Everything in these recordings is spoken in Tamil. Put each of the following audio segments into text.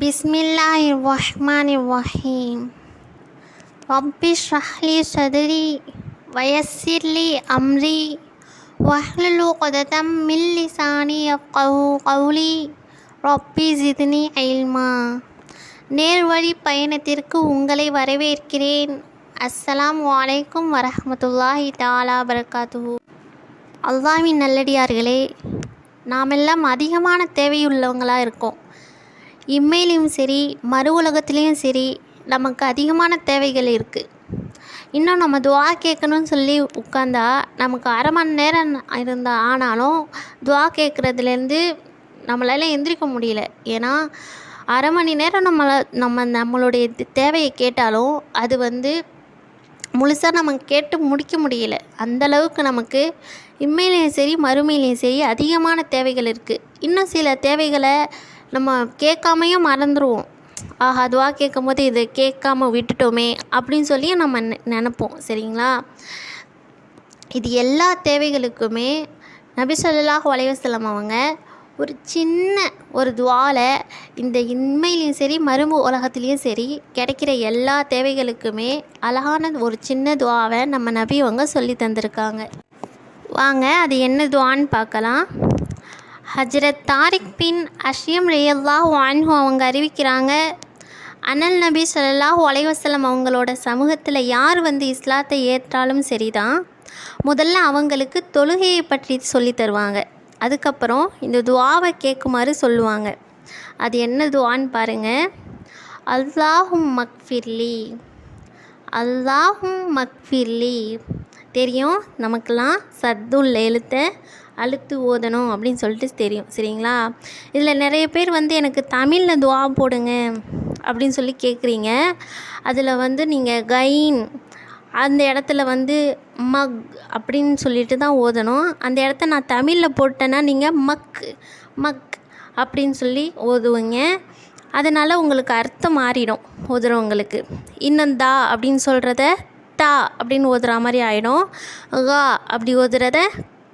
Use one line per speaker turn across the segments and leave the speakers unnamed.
பிஸ்மில்லாஹ் ரஹ்மான் ரஹீம் ரப்பி ஷஹ்லி சதுரி வயசிர்லி அம்ரி வஹ்லுலு கொததம் மில்லி சாணி கவுலி ரப்பி ஜிதினி ஐல்மா. நேர்வழி பயணத்திற்கு உங்களை வரவேற்கிறேன். அஸ்ஸலாம் வலைக்கும் வரஹமத்துல்லாஹி தாலா பரகாத்து அல்லாவின் நல்லடியார்களே நாமெல்லாம் அதிகமான தேவையுள்ளவங்களாக இருக்கோம். இம்மையிலையும் சரி மறு உலகத்துலேயும் சரி நமக்கு அதிகமான தேவைகள் இருக்குது இன்னும் நம்ம துவா கேட்கணும்னு சொல்லி உட்காந்தா நமக்கு அரை மணி நேரம் இருந்தால் ஆனாலும் துவா கேட்குறதுலேருந்து நம்மளால் எந்திரிக்க முடியல. ஏன்னா அரை மணி நேரம் நம்மளை நம்ம நம்மளுடைய தேவையை கேட்டாலும் அது வந்து முழுசாக நம்ம கேட்டு முடிக்க முடியல. அந்தளவுக்கு நமக்கு இம்மையிலையும் சரி மறுமையிலையும் சரி அதிகமான தேவைகள் இருக்குது இன்னும் சில தேவைகளை நம்ம கேட்காமையும் மறந்துடுவோம் ஆஹா அதுவாக கேட்கும் போது இதை கேட்காம விட்டுட்டோமே அப்படின்னு சொல்லி நம்ம நெ நினப்போம். சரிங்களா? இது எல்லா தேவைகளுக்குமே நபி ஸல்லல்லாஹு அவங்க ஒரு சின்ன ஒரு துவால இந்த இன்மையிலையும் சரி மரும்பு உலகத்துலேயும் சரி கிடைக்கிற எல்லா தேவைகளுக்குமே அழகான ஒரு சின்ன துவாவை நம்ம நபி அவங்க சொல்லி தந்திருக்காங்க. வாங்க அது என்ன துவான்னு பார்க்கலாம். ஹஜரத் தாரிக் பின் அஷ்யம் ரேயல்லாஹ் வான்ஹு அவங்க அறிவிக்கிறாங்க அனல் நபி ஸல்லல்லாஹு ஒலைவசலம் அவங்களோட சமூகத்தில் யார் வந்து இஸ்லாத்தை ஏற்றாலும் சரிதான். முதல்ல அவங்களுக்கு தொழுகையை பற்றி சொல்லி தருவாங்க. அதுக்கப்புறம் இந்த துவாவை கேட்குமாறு சொல்லுவாங்க. அது என்ன துவான்னு பாருங்கள் அல்லாஹும் மக்ஃபிர்லி அல்லாஹும் மக்ஃபிர்லி தெரியும். நமக்கெல்லாம் சத்துள்ள எழுத்தை அழுத்து ஓதணும் அப்படின்னு சொல்லிட்டு தெரியும். சரிங்களா? இதில் நிறைய பேர் வந்து எனக்கு தமிழில் துவா போடுங்க அப்படின்னு சொல்லி கேட்குறீங்க அதில் வந்து நீங்கள் கைன் அந்த இடத்துல வந்து மக் அப்படின்னு சொல்லிட்டு தான் ஓதணும். அந்த இடத்த நான் தமிழில் போட்டேன்னா நீங்கள் மக் மக் அப்படின்னு சொல்லி ஓதுவீங்க. அதனால் உங்களுக்கு அர்த்தம் மாறிடும் ஓதுறவங்களுக்கு. இன்னும் தா அப்படின்னு சொல்கிறத தா அப்படின்னு ஓதுற மாதிரி ஆகிடும் கா அப்படி ஓதுறத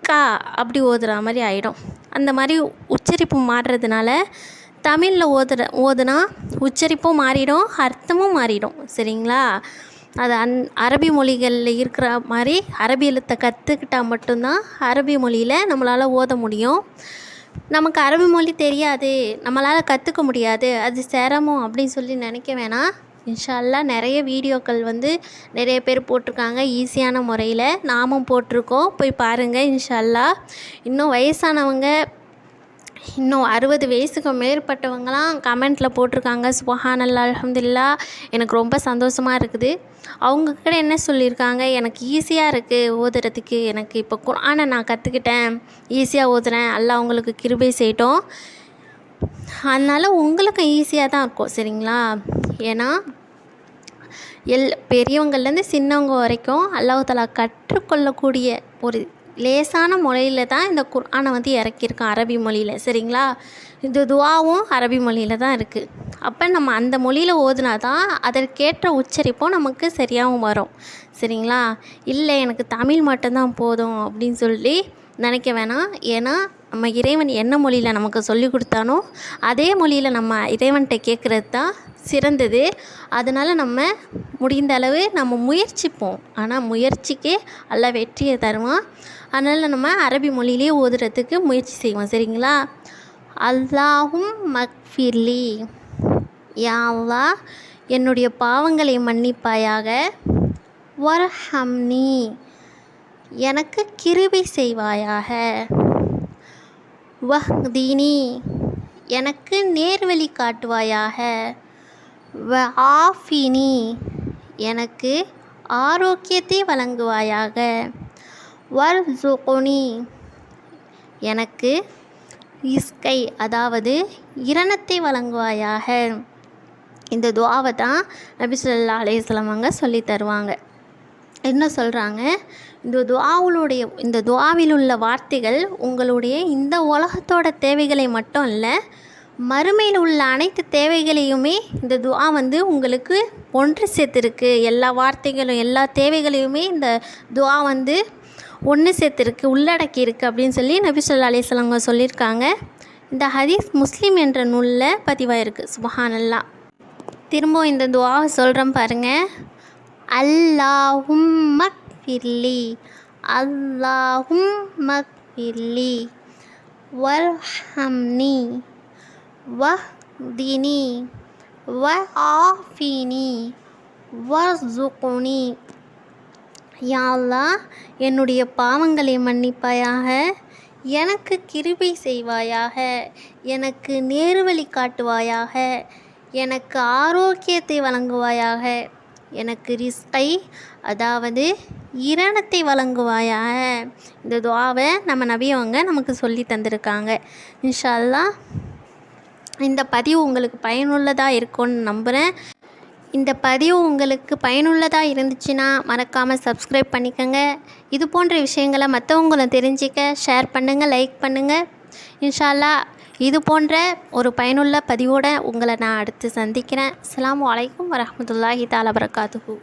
கா அப்படி ஓதுற மாதிரி ஆகிடும் அந்த மாதிரி உச்சரிப்பு மாறுறதுனால தமிழில் ஓதுற ஓதுனா உச்சரிப்பும் மாறிடும் அர்த்தமும் மாறிடும். சரிங்களா? அது அந் அரபி மொழிகளில் இருக்கிற மாதிரி அரபி எழுத்தை கற்றுக்கிட்டால் மட்டும்தான் அரபி மொழியில் நம்மளால் ஓத முடியும். நமக்கு அரபி மொழி தெரியாது நம்மளால் கற்றுக்க முடியாது அது சிரமம் அப்படின்னு சொல்லி நினைக்க வேணாம். இன்ஷால்லா நிறைய வீடியோக்கள் வந்து நிறைய பேர் போட்டிருக்காங்க ஈஸியான முறையில். நாமும் போட்டிருக்கோம். போய் பாருங்கள் இன்ஷால்லா இன்னும் வயசானவங்க இன்னும் அறுபது வயசுக்கு மேற்பட்டவங்களாம் கமெண்ட்டில் போட்டிருக்காங்க. சுபஹானல்லா அலமதுல்லா எனக்கு ரொம்ப சந்தோஷமாக இருக்குது. அவங்க கூட என்ன சொல்லியிருக்காங்க? எனக்கு ஈஸியாக இருக்குது ஓதுறதுக்கு. எனக்கு இப்போ குரானை நான் கற்றுக்கிட்டேன் ஈஸியாக ஓதுறேன். அல்ல அவங்களுக்கு கிருபை செய்யட்டும். அதனால் உங்களுக்கும் ஈஸியாக தான் இருக்கும். சரிங்களா? ஏன்னா எல் பெரியவங்கள்லேருந்து சின்னவங்க வரைக்கும் அல்லாஹ் கற்றுக்கொள்ளக்கூடிய ஒரு லேசான மொழியில் தான் இந்த குர்ஆனை வந்து இறக்கியிருக்கான் அரபி மொழியில் சரிங்களா? இந்த துவாவும் அரபி மொழியில் தான் இருக்குது அப்போ நம்ம அந்த மொழியில் ஓதுனா தான் அதற்கேற்ற உச்சரிப்பும் நமக்கு சரியாகவும் வரும் சரிங்களா? இல்லை எனக்கு தமிழ் மட்டும்தான் போதும் அப்படின்னு சொல்லி நினைக்க வேணாம். ஏன்னா நம்ம இறைவன் என்ன மொழியில் நமக்கு சொல்லி கொடுத்தானோ அதே மொழியில் நம்ம இறைவன்கிட்ட கேட்குறது தான் சிறந்தது. அதனால் நம்ம முடிந்த அளவு நம்ம முயற்சிப்போம். ஆனால் முயற்சிக்கே அல்ல வெற்றியை தருவான். அதனால் நம்ம அரபி மொழியிலே ஓதுறதுக்கு முயற்சி செய்வோம். சரிங்களா? அல்லாஹும் மக்ஃபிர்லி. யா என்னுடைய பாவங்களை மன்னிப்பாயாக. வர்ஹம்னி. எனக்கு கிருபை செய்வாயாக. வஹ்தீனி. எனக்கு நேர்வழி காட்டுவாயாக. வ ஆஃபினி. எனக்கு ஆரோக்கியத்தை வழங்குவாயாக. வர் ஜுகுனி எனக்கு இஸ்கை அதாவது இரணத்தை வழங்குவாயாக. இந்த துவாவை தான் நபி சொல்லா அலையவங்க சொல்லி தருவாங்க. என்ன சொல்கிறாங்க இந்த துவாவுளுடைய இந்த துவாவில் உள்ள வார்த்தைகள் உங்களுடைய இந்த உலகத்தோட தேவைகளை மட்டும் இல்லை மறுமையில் உள்ள அனைத்து தேவைகளையுமே இந்த துவா வந்து உங்களுக்கு ஒன்று சேர்த்துருக்கு. எல்லா வார்த்தைகளும் எல்லா தேவைகளையுமே இந்த துவா வந்து ஒன்று சேர்த்துருக்கு உள்ளடக்கி இருக்குது அப்படின்னு சொல்லி நபி சொல்லா அலிஸ்லாங்க சொல்லியிருக்காங்க. இந்த ஹதீஸ் முஸ்லீம் என்ற நூலில் பதிவாயிருக்கு. சுபஹானல்லா. திரும்ப இந்த துவாவை சொல்கிறேன் பாருங்கள் அல்லாஹும் மக்ஃபிர்லி. அல்லாஹும் மக்ஃபிர்லி. வர்ஹம்னி. வஹ்தினி வஆஃபினி வர்சுகுனி யா அல்லாஹ் என்னுடைய பாவங்களை மன்னிப்பாயாக. எனக்கு கிருபை செய்வாயாக. எனக்கு நேர்வழி காட்டுவாயாக. எனக்கு ஆரோக்கியத்தை வழங்குவாயாக. எனக்கு ரிஸ்கை அதாவது இரணத்தை வழங்குவாயாக. இந்த துவாவை நம்ம நபியவங்க நமக்கு சொல்லி தந்திருக்காங்க. இன்ஷா அல்லாஹ். இந்த பதிவு உங்களுக்கு பயனுள்ளதாக இருக்கும்னு நம்புகிறேன் இந்த பதிவு உங்களுக்கு பயனுள்ளதாக இருந்துச்சுன்னா மறக்காமல் சப்ஸ்கிரைப் பண்ணிக்கோங்க. இது போன்ற விஷயங்களை மற்றவங்களும் தெரிஞ்சிக்க ஷேர் பண்ணுங்கள் லைக் பண்ணுங்கள் இன்ஷால்லா இது போன்ற ஒரு பயனுள்ள பதிவோடு உங்களை நான் அடுத்து சந்திக்கிறேன். அஸ்ஸலாமு அலைக்கும் வரமத்துல்லாஹி தாலா வரகாத்துஹு